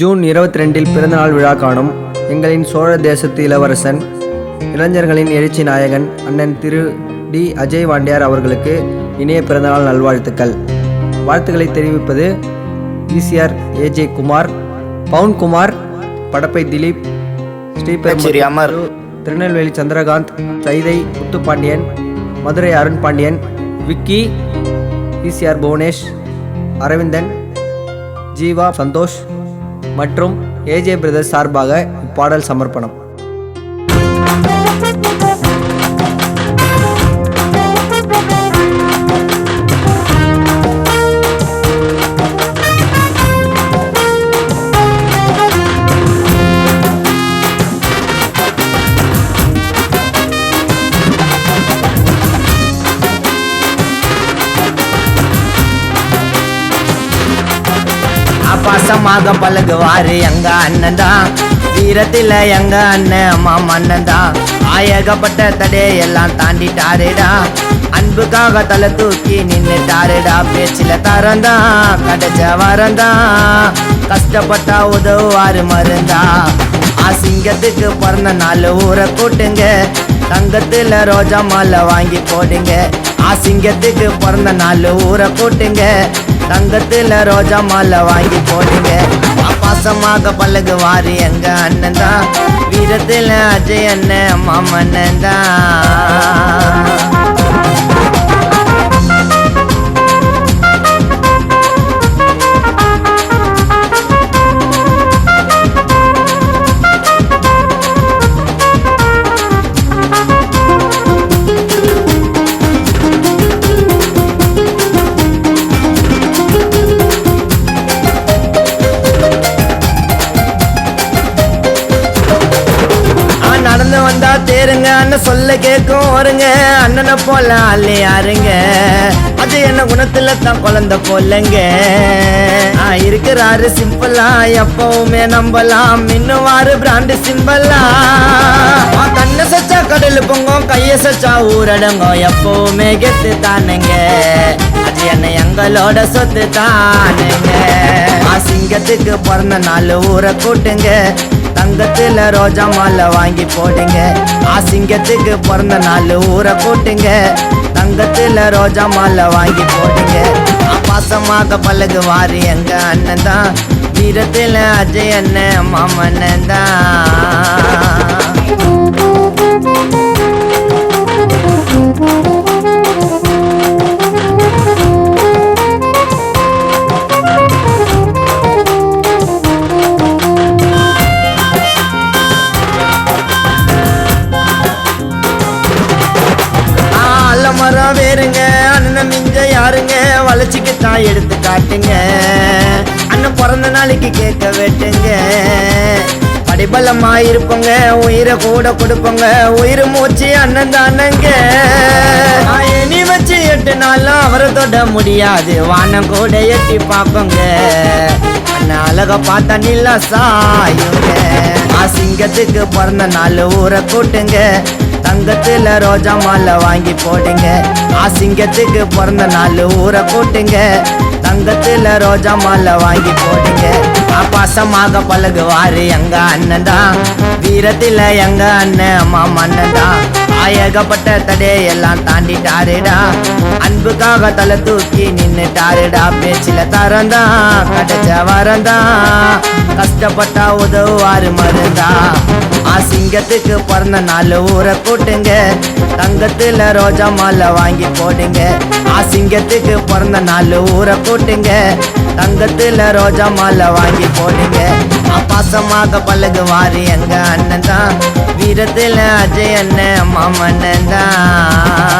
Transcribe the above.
June இருபத்தி ரெண்டில் பிறந்தநாள் விழா காணும் எங்களின் சோழ தேசத்து இளவரசன் இளைஞர்களின் எழுச்சி நாயகன் அண்ணன் திரு டி. அஜய் வாண்டியார் அவர்களுக்கு இனிய பிறந்தநாள் நல்வாழ்த்துக்கள். வாழ்த்துக்களை தெரிவிப்பது ஈசிஆர் ஏஜே குமார் பவுன் குமார் படப்பை திலீப் ஸ்ரீபெரும்பு சரி, அமர். திருநெல்வேலி சந்திரகாந்த் சைதை முத்துப்பாண்டியன் மதுரை அருண் பாண்டியன் விக்கி ஈசிஆர் புவனேஷ் அரவிந்தன் ஜீவா சந்தோஷ் மற்றும் ஏஜே பிரதர்ஸ் சார்பாக இப்பாடல் சமர்ப்பணம். பாசமாக பழகுவாரு எங்க அண்ணன் தான். வீரத்தில் எங்க அண்ணன் மாமண்ணன் தான். ஆயகப்பட்ட தடையெல்லாம் தாண்டிட்டாருடா. அன்புக்காக தலை தூக்கி நின்னுட்டாருடா. பேச்சில தரந்தான் கடைச்ச வரந்தான் கஷ்டப்பட்டா உதவுவாரு மருந்தா. அசிங்கத்துக்கு பிறந்த நாள் ஊரை கூட்டுங்க. தங்கத்துல ரோஜா மாலை வாங்கி போடுங்க. சிங்கத்துக்கு பிறந்த நாள் ஊரை கூட்டுங்க. தங்கத்துல ரோஜா மாலை வாங்கி போடுங்க. பாசமாக பழகுவாரு எங்க அண்ணன் தான். வீரத்துல அஜய் அண்ணன் மாமன்னன் தான். நடந்து வந்தா தேருங்க. அண்ணன் சொல்ல கேட்கும் வருங்க. அண்ணனை போல ஆளே யாருங்க? அது என்ன குணத்துல தான் குழந்தை போலங்க. ஆ, இருக்கிறாரு சிம்பிளா எப்பவுமே நம்பலாம். மின்னுவாரு பிராண்டு சிம்பிளா. ஆ, கண்ணை சச்சா கடல் பொங்கும் கைய சச்சா ஊரடங்கும். எப்பவுமே கெத்து தானுங்க. அது என்ன எங்களோட சொத்து தானுங்க. சிங்கத்துக்கு பிறந்த நாள் ஊரை கூட்டுங்க. தங்கத்துல ரோஜா மாலை வாங்கி போடுங்க. ஆசிங்கத்துக்கு பிறந்த நாள் ஊரை கூட்டுங்க தங்கத்துல ரோஜா மாலை வாங்கி போடுங்க. பாசமாக பழகுவாரு எங்க அண்ணன் தான் வீரத்துல அஜய் அண்ணன் மாமன்னன் தான் வேறுங்க. அண்ணன் மிஞ்ச யாருங்க? வளர்ச்சிக்கு தான் எடுத்து காட்டுங்க. அண்ணன் பிறந்த நாளைக்கு கேட்க வெட்டுங்க. படிபலமா இருப்பங்க. உயிரை கூட கொடுப்பங்க. உயிர் மூச்சு அண்ணன் தானங்க. இனி வச்சு எட்டு நாளும் அவரை தொட முடியாது. வானம் கூட எட்டி பார்ப்பங்க. அண்ணன் அழக பார்த்தா நில்லா சாயுங்க அசிங்கத்துக்கு பிறந்த நாள் ஊரை கூட்டுங்க. தங்கத்துல ரோஜா மாலை வாங்கி போடுங்க. ஆசிங்கத்துக்கு பிறந்த நாள் ஊரை கூட்டுங்க. தங்கத்துல ரோஜா மாலை வாங்கி போடுங்க. பாசமாக பழகுவாரு எங்க அண்ணன் தான். வீரத்துல எங்க அண்ணன் அம்மா மாமண்ணன் தான். ஆயகப்பட்ட தடையெல்லாம் தாண்டிட்டாருடா. அன்புக்காக தலை தூக்கி நின்னுட்டாருடா. பேச்சில தரந்தான் கடைச்ச வரந்தான் கஷ்டப்பட்டா உதவுவாரு மருந்தா. சிங்கத்துக்கு பிறந்த நாள் ஊரை கூட்டுங்க. தங்கத்துல ரோஜா மாலை வாங்கி போடுங்க. ஆசிங்கத்துக்கு பிறந்த நாள் ஊரை கூட்டுங்க. தங்கத்துல ரோஜா மாலை வாங்கி போடுங்க. பாசமாக பழகுவாரு எங்க அண்ணன் தான் வீரத்துல அஜய் அண்ணன் மாமன்னன் தான்